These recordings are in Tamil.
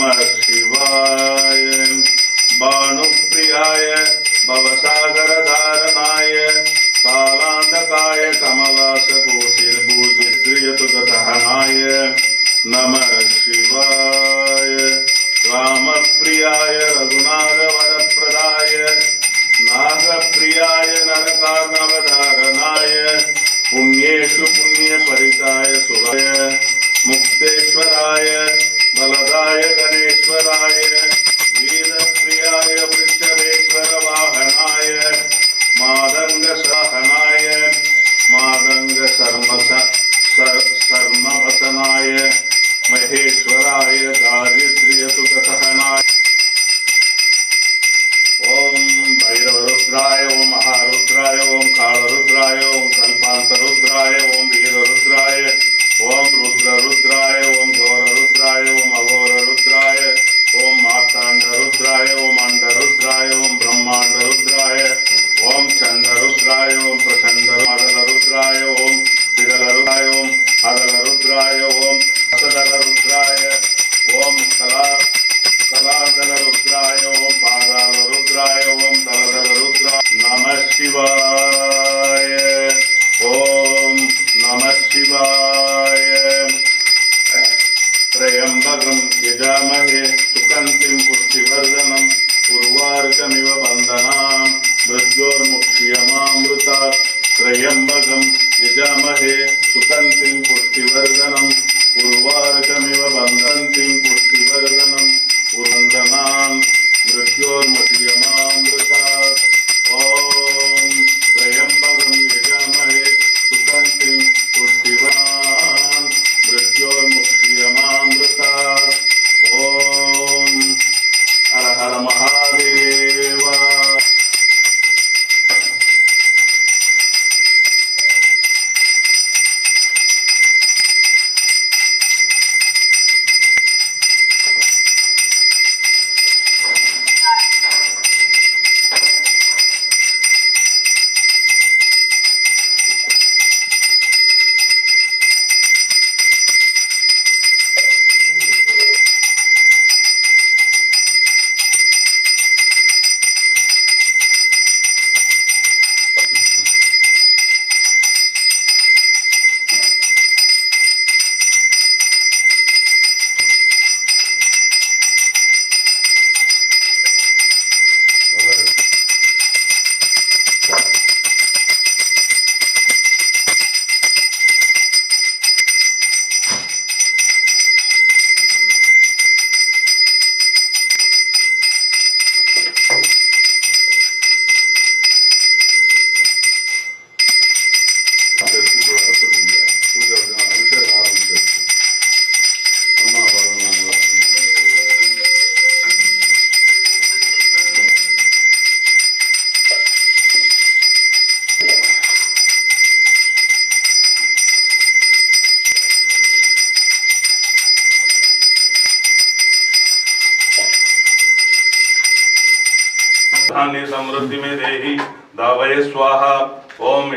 नमः शिवाय। भानुप्रियाय, भवसागरधारणाय कालान्तकाय कमलासभूषिर्भूषिद्रियतु गतहनाय नम शिवाय। राम प्रियाय रघुनाथ वर रामप्रियाय, रघुनाथवरप्रदाय, नागप्रियाय नरकार्णवधारणाय पुण्येषु पुण्यपरिताय धान्य समृद्धि में देहि दावय स्वाहा। ओम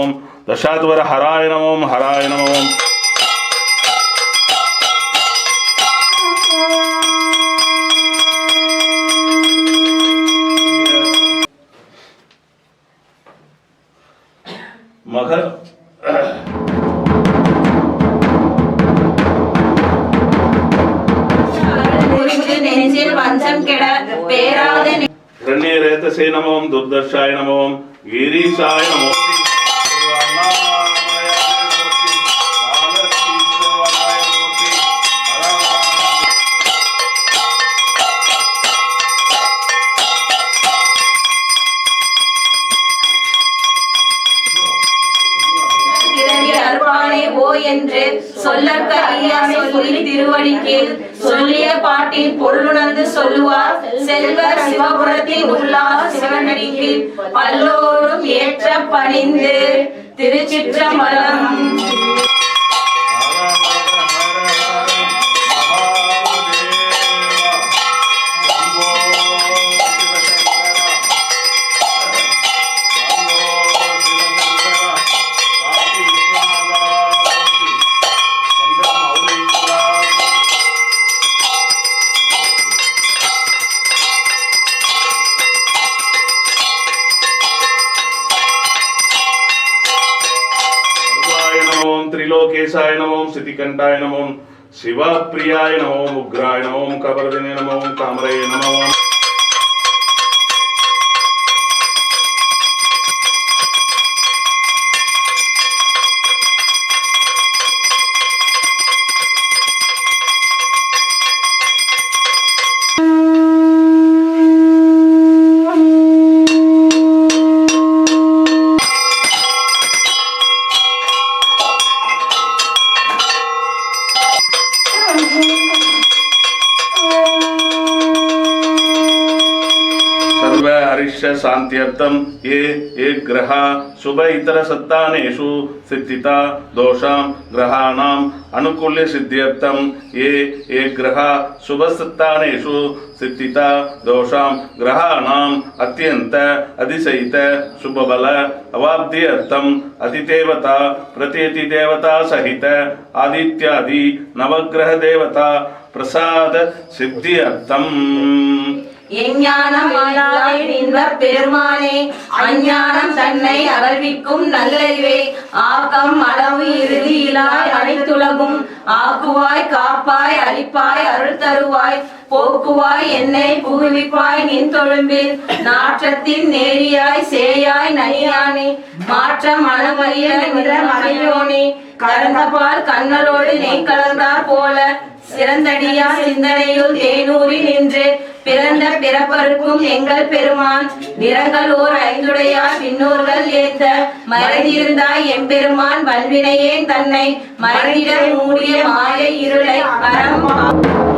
நமோம் தசாத்வர ஹராய நமோம் ஹராய நமோம் மகர ரண்யரேதசே நமோம் துர்தர்ஷாய நமோம் கிரீஷாய நமோம் சொல்லிய பாட்டின் பொருளுணர்ந்து சொல்லுவார். செல்வர் சிவபுரத்தில் உள்ளார் சிவனடிக்கு பல்லோரும் ஏற்ற பணிந்து. திருச்சிற்றம்பலம் ഗണേശായ നമോം സിദ്ധിക്കണ്ടായ നമോം ശിവപ്രിയായ നമോം ഉഗ്രായ നമോം കബർദിനെ നമോം താമരയെ നമോം आयुष्य शांत्यर्थम ये ये ग्रह शुभ इतर सत्तानेशु सिद्धिता दोषा ग्रहाणाम अनुकूल्य सिद्ध्यर्थम ये ये ग्रह शुभ सत्तानेशु सिद्धिता दोषा ग्रहाणाम अत्यंत अतिशयित शुभ बल अवाब्ध्यर्थम अतिदेवता प्रतीतिदेवता सहित आदित्यादि नवग्रह देवता प्रसाद सिद्ध्यर्थम எஞ்ஞானம் ஆனாய் இன்பப் பெருமானே அஞ்ஞானம் தன்னை அகழ்விக்கும் நல்லறிவே. ஆக்கம் அளவு இறுதியிலாய் அனைத்துலகும். ஆக்குவாய் காப்பாய் அழிப்பாய் அருள் தருவாய். போக்குவாய் என்னை புகுவிப்பாய் நின் தொழும்பில். நாற்றத்தின் நேரியாய் சேயாய் நனியானே. மாற்ற மனமறிய மறையோனே கலந்த பால் கண்ணலோடு நெய் கலந்தார் போல. சிறந்தடியா சிந்தனையுள் தேனூரில் நின்று. பிறந்த பிறப்பருக்கும் எங்கள் பெருமான் நிறங்கள் ஓர் ஐந்துடையார் விண்ணோர்கள் ஏத்த மறைந்திருந்தாய் எம்பெருமான் வல்வினையே தன்னை மறைந்திட மூடிய மாய இருளை அறம்